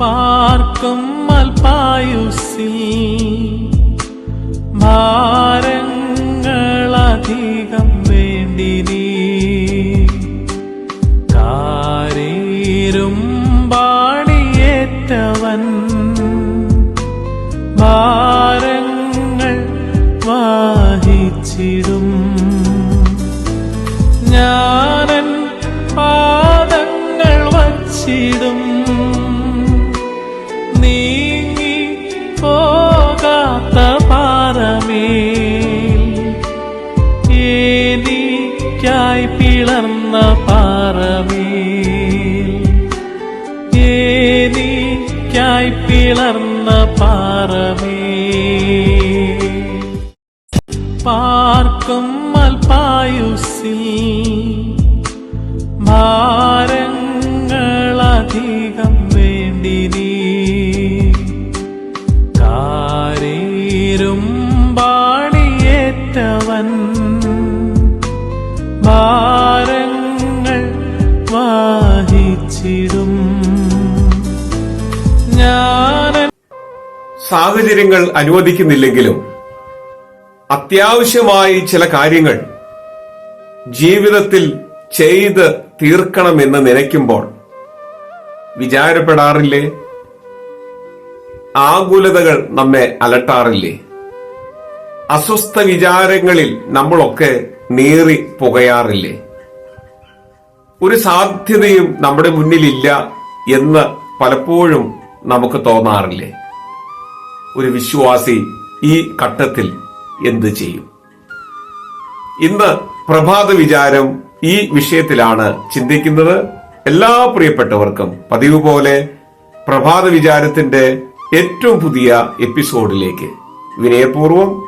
പാർക്കും അൽപായുസിൽ ഭാരങ്ങളധികം വേണ്ടിനി കാരീരും പാടിയേറ്റവൻ ഭാരങ്ങൾ വാഹിച്ചിടും. എനിക്കായി പിളർന്ന പാറമേ. പാർക്കും അൽപായുസിൽ ഭാരങ്ങളധികം വേണ്ടിനി സാഹചര്യങ്ങൾ അനുവദിക്കുന്നില്ലെങ്കിലും അത്യാവശ്യമായി ചില കാര്യങ്ങൾ ജീവിതത്തിൽ ചെയ്ത് തീർക്കണമെന്ന് നനയ്ക്കുമ്പോൾ വിചാരപ്പെടാറില്ലേ? ആകുലതകൾ നമ്മെ അലട്ടാറില്ലേ? അസ്വസ്ഥ വിചാരങ്ങളിൽ നമ്മളൊക്കെ നീറി പുകയാറില്ലേ? ഒരു സാധ്യതയും നമ്മുടെ മുന്നിലില്ല എന്ന് പലപ്പോഴും നമുക്ക് തോന്നാറില്ലേ? ഒരു വിശ്വാസി ഈ ഘട്ടത്തിൽ എന്ത് ചെയ്യും? ഇന്ന് പ്രഭാത വിചാരം ഈ വിഷയത്തിലാണ് ചിന്തിക്കുന്നത്. എല്ലാ പ്രിയപ്പെട്ടവർക്കും പതിവ് പോലെ പ്രഭാത വിചാരത്തിന്റെ ഏറ്റവും പുതിയ എപ്പിസോഡിലേക്ക് വിനയപൂർവം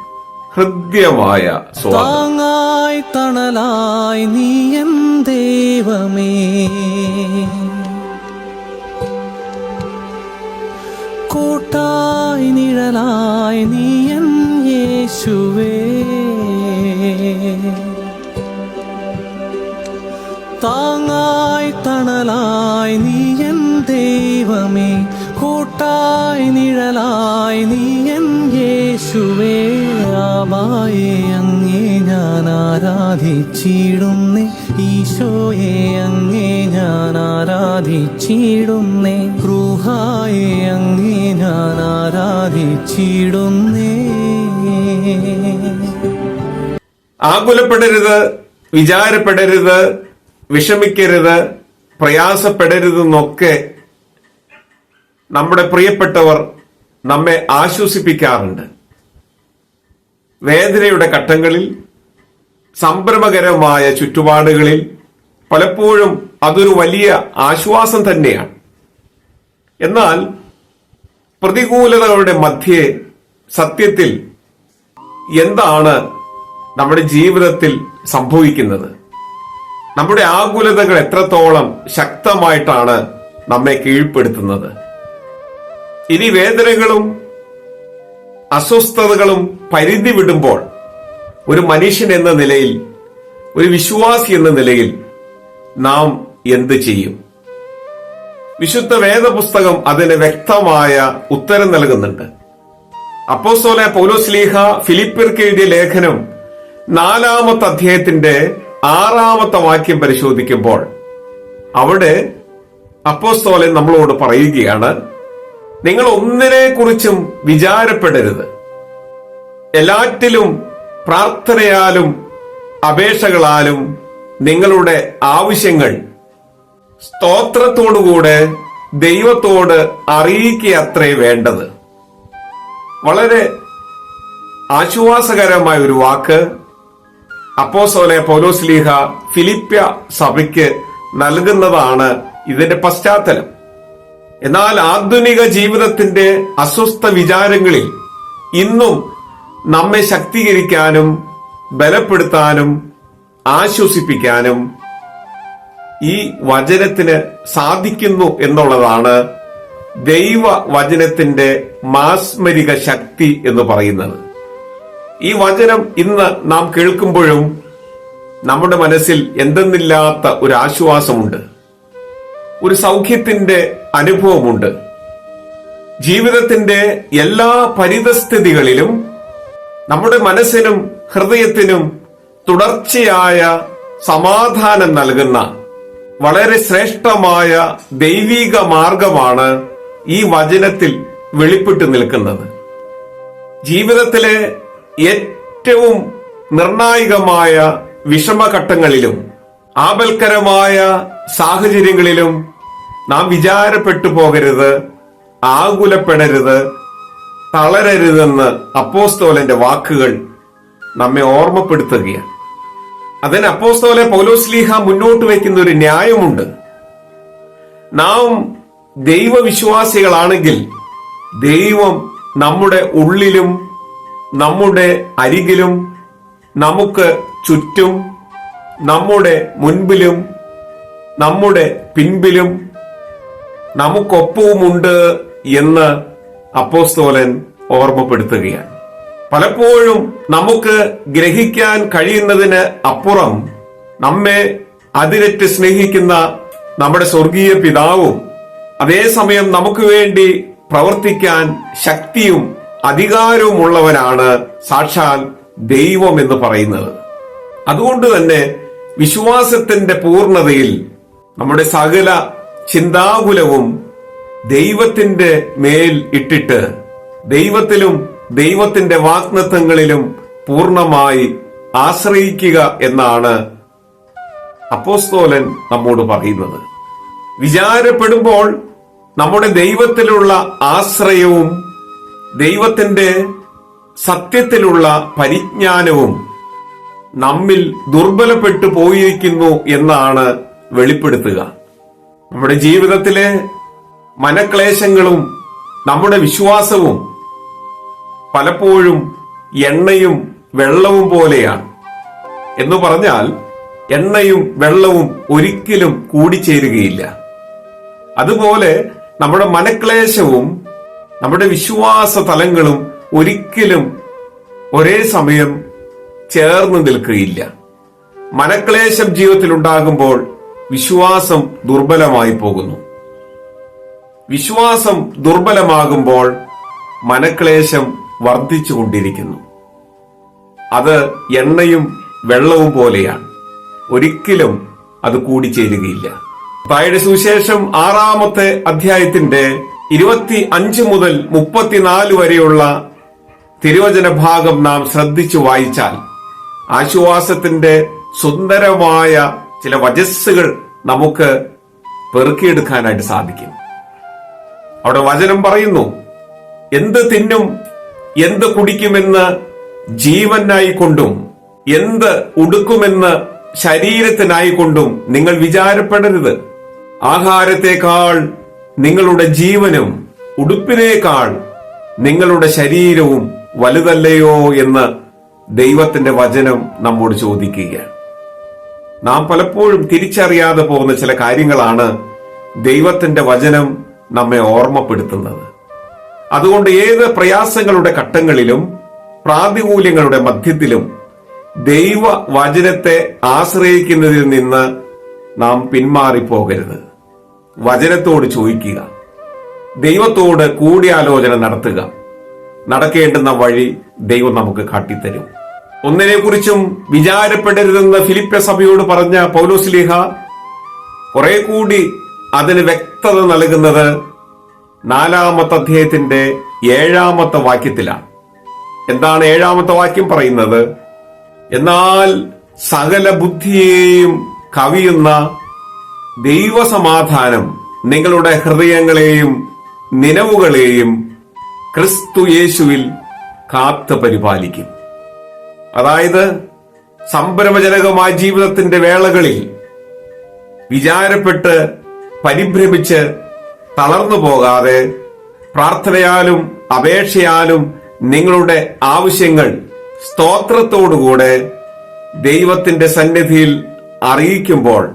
ഹൃദ്യമായ സ്വാഗതം. തണലായി നീ ദൈവമേ. യേശുവേ ആവായെ അങ്ങേ ഞാൻ ആരാധിച്ചിടുന്നേ. ഈശോയെ അങ്ങേ ഞാൻ ആരാധിച്ചിടുന്നേ. ക്രൂഹായെ അങ്ങേ ഞാൻ ആരാധിച്ചിടുന്നേ. ആകുലപ്പെടരുത് വിചാരപ്പെടരുത് വിഷമിക്കരുത് പ്രയാസപ്പെടരുതെന്നൊക്കെ നമ്മുടെ പ്രിയപ്പെട്ടവർ നമ്മെ ആശ്വസിപ്പിക്കാറുണ്ട്. വേദനയുടെ ഘട്ടങ്ങളിൽ സംഭ്രമകരമായ ചുറ്റുപാടുകളിൽ പലപ്പോഴും അതൊരു വലിയ ആശ്വാസം തന്നെയാണ്. എന്നാൽ പ്രതികൂലതകളുടെ മധ്യേ സത്യത്തിൽ എന്താണ് നമ്മുടെ ജീവിതത്തിൽ സംഭവിക്കുന്നത്? നമ്മുടെ ആകുലതകൾ എത്രത്തോളം ശക്തമായിട്ടാണ് നമ്മെ കീഴ്പ്പെടുത്തുന്നത്? ഇനി വേദനകളും അസ്വസ്ഥതകളും പരിധി വിടുമ്പോൾ ഒരു മനുഷ്യൻ എന്ന നിലയിൽ ഒരു വിശ്വാസി എന്ന നിലയിൽ നാം എന്ത് ചെയ്യും? വിശുദ്ധ വേദപുസ്തകം അതിന് വ്യക്തമായ ഉത്തരം നൽകുന്നുണ്ട്. അപ്പോസോലെ പൗലോസ്ലീഹ ഫിലിപ്പിർക്ക് എഴുതിയ ലേഖനം നാലാമത്തെ അധ്യായത്തിന്റെ ആറാമത്തെ വാക്യം പരിശോധിക്കുമ്പോൾ അവിടെ അപ്പോസ്തോലൻ നമ്മളോട് പറയുകയാണ് നിങ്ങൾ ഒന്നിനെ കുറിച്ചും വിചാരപ്പെടരുത്. എല്ലാറ്റിലും പ്രാർത്ഥനയാലും അപേക്ഷകളാലും നിങ്ങളുടെ ആവശ്യങ്ങൾ സ്തോത്രത്തോടുകൂടെ ദൈവത്തോട് അറിയിക്കയത്രേ വേണ്ടത്. വളരെ ആശ്വാസകരമായ ഒരു വാക്ക്. അപ്പോസോലെ പൗലോസ്ലീഹ ഫിലിപ്പ്യ സഭയ്ക്ക് നൽകുന്നതാണ് ഇതിന്റെ പശ്ചാത്തലം. എന്നാൽ ആധുനിക ജീവിതത്തിന്റെ അസ്വസ്ഥ വിചാരങ്ങളിൽ ഇന്നും നമ്മെ ശക്തീകരിക്കാനും ബലപ്പെടുത്താനും ആശ്വസിപ്പിക്കാനും ഈ വചനത്തിന് സാധിക്കുന്നു എന്നുള്ളതാണ് ദൈവ വചനത്തിന്റെ മാസ്മരിക ശക്തി എന്ന് പറയുന്നത്. ഈ വചനം ഇന്ന് നാം കേൾക്കുമ്പോഴും നമ്മുടെ മനസ്സിൽ എന്തെന്നില്ലാത്ത ഒരു ആശ്വാസമുണ്ട്. ഒരു സൗഖ്യത്തിന്റെ അനുഭവമുണ്ട്. ജീവിതത്തിന്റെ എല്ലാ പരിതസ്ഥിതികളിലും നമ്മുടെ മനസ്സിനും ഹൃദയത്തിനും തുടർച്ചയായ സമാധാനം നൽകുന്ന വളരെ ശ്രേഷ്ഠമായ ദൈവിക മാർഗമാണ് ഈ വചനത്തിൽ വെളിപ്പെട്ടു നിൽക്കുന്നത്. ജീവിതത്തിലെ ഏറ്റവും നിർണായകമായ വിഷമഘട്ടങ്ങളിലും ആപൽക്കരമായ സാഹചര്യങ്ങളിലും നാം വിചാരപ്പെട്ടു പോകരുത് ആകുലപ്പെടരുത് തളരരുതെന്ന് അപ്പോസ്തോലന്റെ വാക്കുകൾ നമ്മെ ഓർമ്മപ്പെടുത്തുകയാണ്. അതിന് അപ്പോസ്തോലെ പൗലോസ്ലീഹ മുന്നോട്ട് വയ്ക്കുന്ന ഒരു ന്യായമുണ്ട്. നാം ദൈവവിശ്വാസികളാണെങ്കിൽ ദൈവം നമ്മുടെ ഉള്ളിലും നമ്മുടെ അരികിലും നമുക്ക് ചുറ്റും നമ്മുടെ മുൻപിലും നമ്മുടെ പിൻപിലും നമുക്കൊപ്പവുമുണ്ട് എന്ന് അപ്പോസ്തോലൻ ഓർമ്മപ്പെടുത്തുകയാണ്. പലപ്പോഴും നമുക്ക് ഗ്രഹിക്കാൻ കഴിയുന്നതിന് അപ്പുറം നമ്മെ അതിരറ്റ് സ്നേഹിക്കുന്ന നമ്മുടെ സ്വർഗീയ പിതാവും അതേസമയം നമുക്ക് വേണ്ടി പ്രവർത്തിക്കാൻ ശക്തിയും അധികാരവുമുള്ളവനാണ് സാക്ഷാൽ ദൈവം എന്ന് പറയുന്നത്. അതുകൊണ്ട് തന്നെ വിശ്വാസത്തിന്റെ പൂർണതയിൽ നമ്മുടെ സകല ചിന്താകുലവും ദൈവത്തിന്റെ മേൽ ഇട്ടിട്ട് ദൈവത്തിലും ദൈവത്തിന്റെ വാഗ്നത്വങ്ങളിലും പൂർണമായി ആശ്രയിക്കുക എന്നാണ് അപ്പോസ്തോലൻ നമ്മോട് പറയുന്നത്. വിചാരപ്പെടുമ്പോൾ നമ്മുടെ ദൈവത്തിലുള്ള ആശ്രയവും ദൈവത്തിന്റെ സത്യത്തിലുള്ള പരിജ്ഞാനവും നമ്മിൽ ദുർബലപ്പെട്ടു പോയിരിക്കുന്നു എന്നാണ് വെളിപ്പെടുത്തുക. നമ്മുടെ ജീവിതത്തിലെ മനക്ലേശങ്ങളും നമ്മുടെ വിശ്വാസവും പലപ്പോഴും എണ്ണയും വെള്ളവും പോലെയാണ്. എന്ന് പറഞ്ഞാൽ എണ്ണയും വെള്ളവും ഒരിക്കലും കൂടിച്ചേരുകയില്ല. അതുപോലെ നമ്മുടെ മനക്ലേശവും നമ്മുടെ വിശ്വാസ തലങ്ങളും ഒരിക്കലും ഒരേ സമയം ചേർന്ന് നിൽക്കുകയില്ല. മനക്ലേശം ജീവിതത്തിൽ ഉണ്ടാകുമ്പോൾ വിശ്വാസം ദുർബലമായി പോകുന്നു. വിശ്വാസം ദുർബലമാകുമ്പോൾ മനക്ലേശം വർദ്ധിച്ചുകൊണ്ടിരിക്കുന്നു അത് എണ്ണയും വെള്ളവും പോലെയാണ്. ഒരിക്കലും അത് കൂടിച്ചേരുകയില്ല തായുടെ സുവിശേഷം ആറാമത്തെ അധ്യായത്തിന്റെ ഇരുപത്തി അഞ്ച് മുതൽ മുപ്പത്തിനാല് വരെയുള്ള തിരുവചന ഭാഗം നാം ശ്രദ്ധിച്ചു വായിച്ചാൽ ആശ്വാസത്തിന്റെ സുന്ദരമായ ചില വചസ്സുകൾ നമുക്ക് പെറുക്കിയെടുക്കാനായിട്ട് സാധിക്കും. അവിടെ വചനം പറയുന്നു എന്ത് തിന്നും എന്ത് കുടിക്കുമെന്ന് ജീവനായിക്കൊണ്ടും എന്ത് ഉടുക്കുമെന്ന് ശരീരത്തിനായിക്കൊണ്ടും നിങ്ങൾ വിചാരപ്പെടരുത്. ആഹാരത്തെക്കാൾ നിങ്ങളുടെ ജീവനും ഉടുപ്പിനേക്കാൾ നിങ്ങളുടെ ശരീരവും വലുതല്ലയോ എന്ന് ദൈവത്തിന്റെ വചനം നമ്മോട് ചോദിക്കുകയാണ്. നാം പലപ്പോഴും തിരിച്ചറിയാതെ പോകുന്ന ചില കാര്യങ്ങളാണ് ദൈവത്തിന്റെ വചനം നമ്മെ ഓർമ്മപ്പെടുത്തുന്നത്. അതുകൊണ്ട് ഏത് പ്രയാസങ്ങളുടെ ഘട്ടങ്ങളിലും പ്രാതികൂല്യങ്ങളുടെ മധ്യത്തിലും ദൈവ വചനത്തെ ആശ്രയിക്കുന്നതിൽ നിന്ന് നാം പിന്മാറിപ്പോകരുത്. വചനത്തോട് ചോദിക്കുക. ദൈവത്തോട് കൂടിയാലോചന നടത്തുക. നടക്കേണ്ടുന്ന വഴി ദൈവം നമുക്ക് കാട്ടിത്തരും. ഒന്നിനെ കുറിച്ചും വിചാരപ്പെടരുതെന്ന് ഫിലിപ്പ സഭയോട് പറഞ്ഞ പൗലോസ്ലിഹ കുറെ കൂടി അതിന് വ്യക്തത നൽകുന്നത് നാലാമത്തെ അധ്യായത്തിന്റെ ഏഴാമത്തെ വാക്യത്തിലാണ്. എന്താണ് ഏഴാമത്തെ വാക്യം പറയുന്നത്? എന്നാൽ സകല ബുദ്ധിയെയും കവിയുന്ന ദൈവസമാധാനം നിങ്ങളുടെ ഹൃദയങ്ങളെയും നിലവുകളെയും ക്രിസ്തു യേശുവിൽ കാത്തു പരിപാലിക്കും. അതായത് സംഭ്രമജനകമായ ജീവിതത്തിന്റെ വേളകളിൽ വിചാരപ്പെട്ട് പരിഭ്രമിച്ച് തളർന്നു പോകാതെ പ്രാർത്ഥനയാലും അപേക്ഷയാലും നിങ്ങളുടെ ആവശ്യങ്ങൾ സ്തോത്രത്തോടുകൂടെ ദൈവത്തിന്റെ സന്നിധിയിൽ അറിയിക്കുമ്പോൾ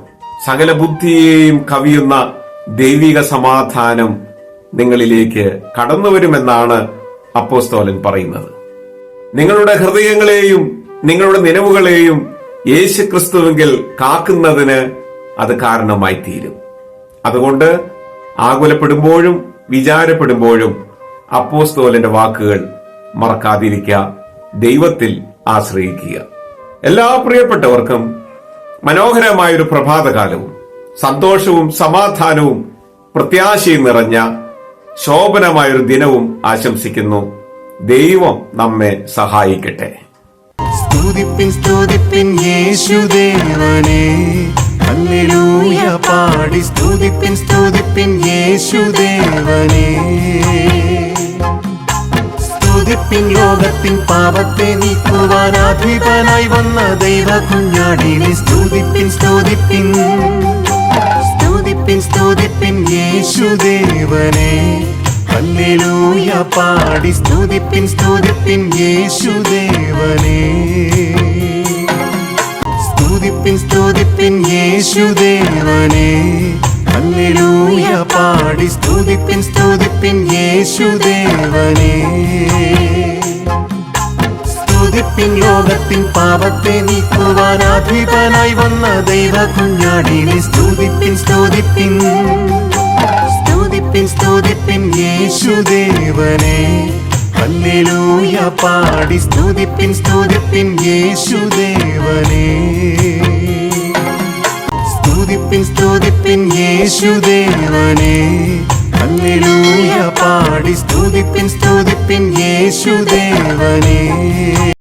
സകല ബുദ്ധിയെയും കവിയുന്ന ദൈവിക സമാധാനം നിങ്ങളിലേക്ക് കടന്നുവരുമെന്നാണ് അപ്പോസ്തോലൻ പറയുന്നത്. നിങ്ങളുടെ ഹൃദയങ്ങളെയും നിങ്ങളുടെ നിലവുകളെയും യേശുക്രിസ്തുവെങ്കിൽ കാക്കുന്നതിന് അത് കാരണമായി തീരും അതുകൊണ്ട് ആകുലപ്പെടുമ്പോഴും വിചാരപ്പെടുമ്പോഴും അപ്പോസ്തോലന്റെ വാക്കുകൾ മറക്കാതിരിക്കുക ദൈവത്തിൽ ആശ്രയിക്കുക. എല്ലാ പ്രിയപ്പെട്ടവർക്കും മനോഹരമായൊരു പ്രഭാതകാലവും സന്തോഷവും സമാധാനവും പ്രത്യാശയും നിറഞ്ഞ ശോഭനമായൊരു ദിനവും ആശംസിക്കുന്നു. ദൈവം നമ്മെ സഹായിക്കട്ടെ. സ്തുതിപ്പിൻ സ്തുതിപ്പിൻ യേശുദേവനെ ഹല്ലേലൂയ പാടി. സ്തുതിപ്പിൻ സ്തുതിപ്പിൻ യേശുദേവനെ സ്തുതിപ്പിൻ ലോകത്തിൻ പാപത്തെ നീക്കുവാൻ അധിപനായി വന്ന ദൈവ കുഞ്ഞാടിനെ സ്തുതിപ്പിൻ സ്തുതിപ്പിൻ. സ്തുതിപ്പിൻ സ്തുതിപ്പിൻ യേശുദേവനെ ഹല്ലേലൂയ പാടി സ്തുതിപ്പിൻ സ്തുതിപ്പിൻ യേശുദേവനെ. സ്തുതിപ്പിൻ സ്തുതിപ്പിൻ യേശുദേവനെ. ഹല്ലേലൂയ പാടി സ്തുതിപ്പിൻ സ്തുതിപ്പിൻ യേശുദേവനെ. സ്തുതിപ്പിൻ ലോകത്തിൻ പാപത്തെ നീക്കുവാൻ അധിപനായി വന്ന ദൈവ കുഞ്ഞാടിനെ സ്തുതിപ്പിൻ സ്തുതിപ്പിൻ. യേശുദേവനെ. ഹല്ലേലൂയ പാടി സ്തുതിപ്പിൻ സ്തുതിപ്പിൻ യേശുദേവനെ. സ്തുതിപ്പിൻ സ്തുതിപ്പിൻ യേശുദേവനെ. ഹല്ലേലൂയ പാടി സ്തുതിപ്പിൻ സ്തുതിപ്പിൻ യേശുദേവനെ.